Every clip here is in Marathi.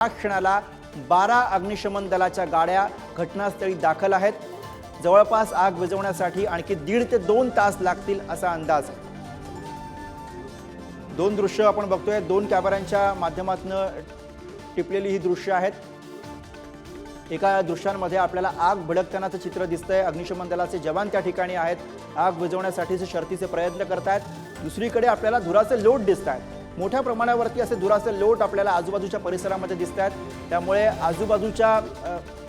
या क्षणाला बारा अग्निशमन दलाच्या गाड्या घटनास्थळी दाखल आहेत. जवळपास आग विझवण्यासाठी आणखी दीड ते दोन तास लागतील असा अंदाज. आहे दोन दृश्य आपण बघतोय. दोन कॅमेऱ्यांच्या माध्यमातून टिपलेली ही दृश्य आहेत. एका दृश्यांमध्ये आपल्याला आग भडकतानाचं चित्र दिसतंय. अग्निशमन दलाचे जवान त्या ठिकाणी आहेत. आग विझवण्यासाठीचे शर्तीचे प्रयत्न करतायत. दुसरीकडे आपल्याला धुराचे लोट दिसत आहेत मोठ्या प्रमाणावरती असे धुराचे लोट आपल्याला आजूबाजूच्या परिसरामध्ये दिसत आहेत त्यामुळे आजूबाजूच्या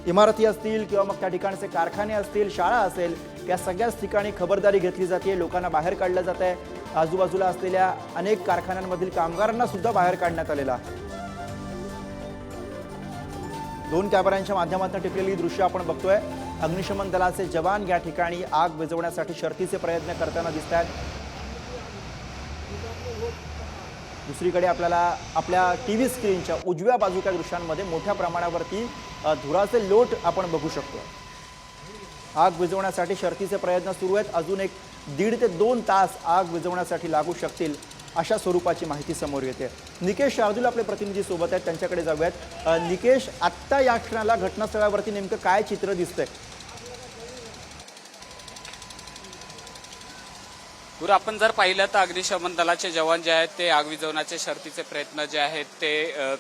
इमारती असतील किंवा मग त्या ठिकाणचे कारखाने असतील शाळा असेल या सगळ्याच ठिकाणी खबरदारी घेतली जाते लोकांना बाहेर काढलं जात आहे आजूबाजूला असलेल्या अनेक कारखान्यांमधील कामगारांना सुद्धा बाहेर काढण्यात आलेलं दोन कॅमेऱ्यांच्या माध्यमातून टिपलेली दृश्य आपण बघतोय. अग्निशमन दलाचे जवान या ठिकाणी आग विझवण्यासाठी शर्तीचे प्रयत्न करताना दिसत आहेत दुसरीकडे आपल्याला आपल्या टी व्ही स्क्रीनच्या उजव्या बाजूच्या दृश्यांमध्ये मोठ्या प्रमाणावरती धुराचे लोट आपण बघू शकतो. आग विझवण्यासाठी शर्तीचे प्रयत्न सुरू आहेत. अजून एक दीड ते दोन तास आग विझवण्यासाठी लागू शकतील अशा स्वरूपाची माहिती समोर येते. निकेश शार्दूल आपले प्रतिनिधी सोबत आहेत. त्यांच्याकडे जाऊयात. निकेश आत्ता या क्षणाला घटनास्थळावरती नेमकं काय चित्र दिसतंय? गुरु आपण जर पाहिलं तर अग्निशमन दलाचे जवान जे आहेत ते आग विझवण्याचे शर्तीचे प्रयत्न जे आहेत ते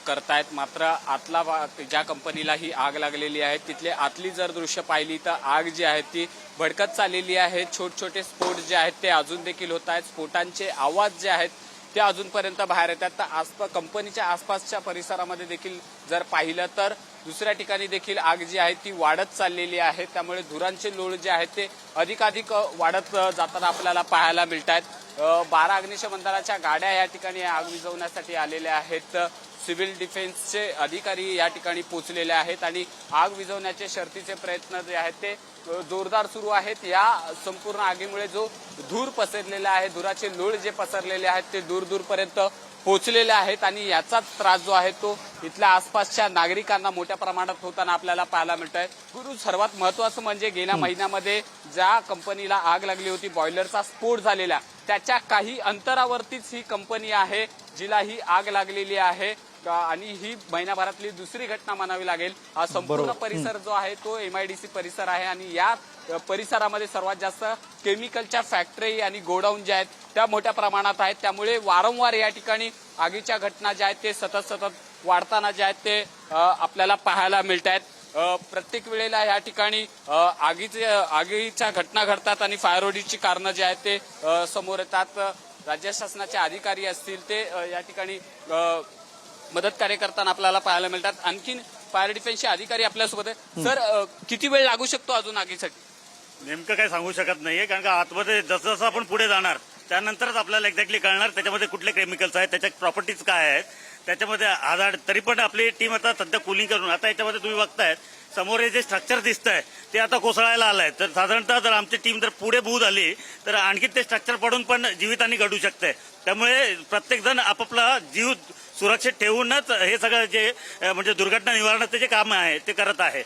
करतायत. मात्र आतला ज्या कंपनीला ही आग लागलेली आहे तिथले आतली जर दृश्य पाहिली तर आग जी आहे ती भडकत चाललेली आहे. छोट छोटे स्फोट जे आहेत ते अजून देखील होत आहेत. स्फोटांचे आवाज जे आहेत ते अजूनपर्यंत बाहेर येतात. तर आसपास कंपनीच्या आसपासच्या परिसरामध्ये देखील जर पाहिलं तर दुसऱ्या ठिकाणी देखील आग जी आहे ती वाढत चाललेली आहे. त्यामुळे धुरांचे लोळ जे आहेत ते अधिकाधिक वाढत जाताना आपल्याला पाहायला मिळत आहेत बारा अग्निशमन गाड्या या ठिकाणी आग विझवण्यासाठी आलेल्या आहेत. सिव्हिल डिफेन्सचे अधिकारी या ठिकाणी पोहोचलेले आहेत आणि आग विझवण्याचे शर्थीचे प्रयत्न जे आहेत ते जोरदार सुरू आहेत. या संपूर्ण आगीमुळे जो धूर पसरलेला आहे धुराचे लोळ जे पसरलेले आहेत ते दूर दूरपर्यंत पोहोचलेले आहेत आणि याचाच त्रास जो आहे तो इथल्या आसपासच्या नागरिकांना मोठ्या प्रमाणात होताना आपल्याला पाहायला मिळत आहे गुरु सर्वात महत्वाचं म्हणजे गेल्या महिन्यामध्ये ज्या कंपनीला आग लागली होती बॉयलरचा स्फोट झालेला त्याच्या काही अंतरावरतीच ही कंपनी आहे जिला ही आग लागलेली आहे. आणि ही महिनाभरातली दुसरी घटना म्हणावी लागेल. हा संपूर्ण. परिसर जो आहे तो एमआयडीसी परिसर आहे. आणि या परिसरामध्ये सर्वात जास्त केमिकलच्या फॅक्टरी आणि गोडाऊन ज्या आहेत त्या मोठ्या प्रमाणात आहेत. त्यामुळे वारंवार या ठिकाणी आगीच्या घटना ज्या आहेत ते सतत सतत वाढताना ज्या आहेत ते आपल्याला पाहायला मिळत आहेत प्रत्येक वेळेला या ठिकाणी आगीचे आगीच्या घटना घडतात आणि फायर ऑडिटची कारणं जे आहेत ते समोर येतात. राज्य शासनाचे अधिकारी असतील ते या ठिकाणी मदत कार्य करताना आपल्याला पाहायला मिळतात. आणखीन फायर डिफेन्सचे अधिकारी आपल्यासोबत आहे सर किती वेळ लागू शकतो अजून आगीसाठी? नेमकं काही सांगू शकत नाहीये कारण का आतमध्ये जसं जसं आपण पुढे जाणार त्यानंतरच आपल्याला एक्झॅक्टली कळणार त्याच्यामध्ये कुठले केमिकल्स आहेत त्याच्या प्रॉपर्टीज काय आहेत. त्याच्यामध्ये आधार तरी पण आपली टीम आता सध्या कुलिंग करून आता याच्यामध्ये तुम्ही बघताय समोर हे जे स्ट्रक्चर दिसत आहे ते आता कोसळायला आलंय. तर साधारणतः जर आमची टीम जर पुढे भू झाली तर आणखी ते स्ट्रक्चर पडून पण जीवितहानी घडू शकते. त्यामुळे प्रत्येकजण आपापला जीव सुरक्षित ठेवूनच हे सगळं जे म्हणजे दुर्घटना निवारणाचं जे काम आहे ते करत आहे.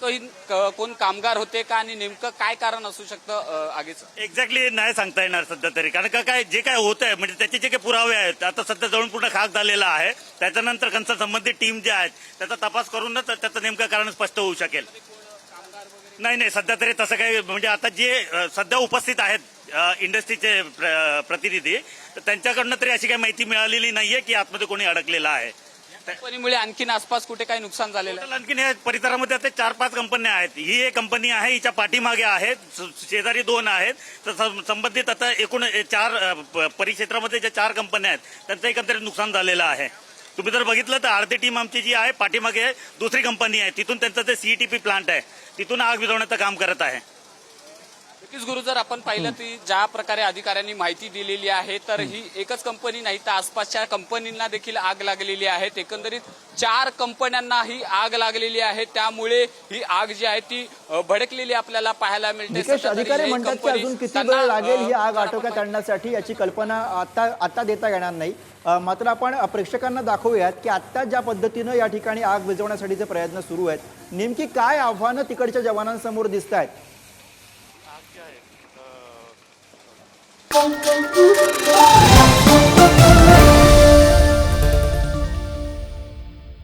काही क- कोण कामगार होते का आणि नेमकं काय कारण असू शकतं आगीचं? एक्झॅक्टली नाही सांगता येणार सध्या तरी. कारण का काय जे काय होत आहे म्हणजे त्याचे जे काही पुरावे आहेत आता सध्या जवळ पूर्ण खाक झालेला आहे. त्याच्यानंतर कंसर संबंधित टीम जे आहेत त्याचा तपास करूनच त्याचं नेमकं कारण स्पष्ट होऊ शकेल. नाही नाही सध्या तरी तसं काही म्हणजे आता जे सध्या उपस्थित आहेत इंडस्ट्रीचे प्र- प्रतिनिधी तर त्यांच्याकडनं तरी अशी काही माहिती मिळालेली नाहीये की आतमध्ये कोणी अडकलेलं आहे. कंपनीमुळे आणखीन आसपास कुठे काही नुकसान झालेलं आहे? टोटल आणखीन या परिसरामध्ये आता चार पाच कंपन्या आहेत. ही एक कंपनी आहे हिच्या पाठीमागे आहेत शेजारी दोन आहेत. तर संबंधित आता एकूण चार परिक्षेत्रामध्ये ज्या चार कंपन्या आहेत त्यांचं एकंदरीत नुकसान झालेलं आहे. तुम्ही जर बघितलं तर अर्धी टीम आमची जी आहे पाठीमागे दुसरी कंपनी आहे. तिथून त्यांचं जे सीईटीपी प्लांट आहे. तिथून आग विझवण्याचं काम करत आहे. नक्कीच गुरु जर आपण पाहिलं की ज्या प्रकारे अधिकाऱ्यांनी माहिती दिलेली आहे तर ही एकच कंपनी नाही तर आसपासच्या कंपनींना देखील आग लागलेली आहे. एकंदरीत चार कंपन्यांना ही आग लागलेली आहे. त्यामुळे ही आग जी आहे ती भडकलेली आपल्याला पाहायला मिळते. अधिकारी म्हणतात की अजून किती वेळ लागेल ही आग आटोक्यात आणण्यासाठी याची कल्पना आता आता देता येणार नाही. मात्र आपण प्रेक्षकांना दाखवूयात की आत्ता ज्या पद्धतीनं या ठिकाणी आग विझवण्यासाठीचे प्रयत्न सुरू आहेत नेमकी काय आव्हानं तिकडच्या जवानांसमोर दिसत आहेत क्या है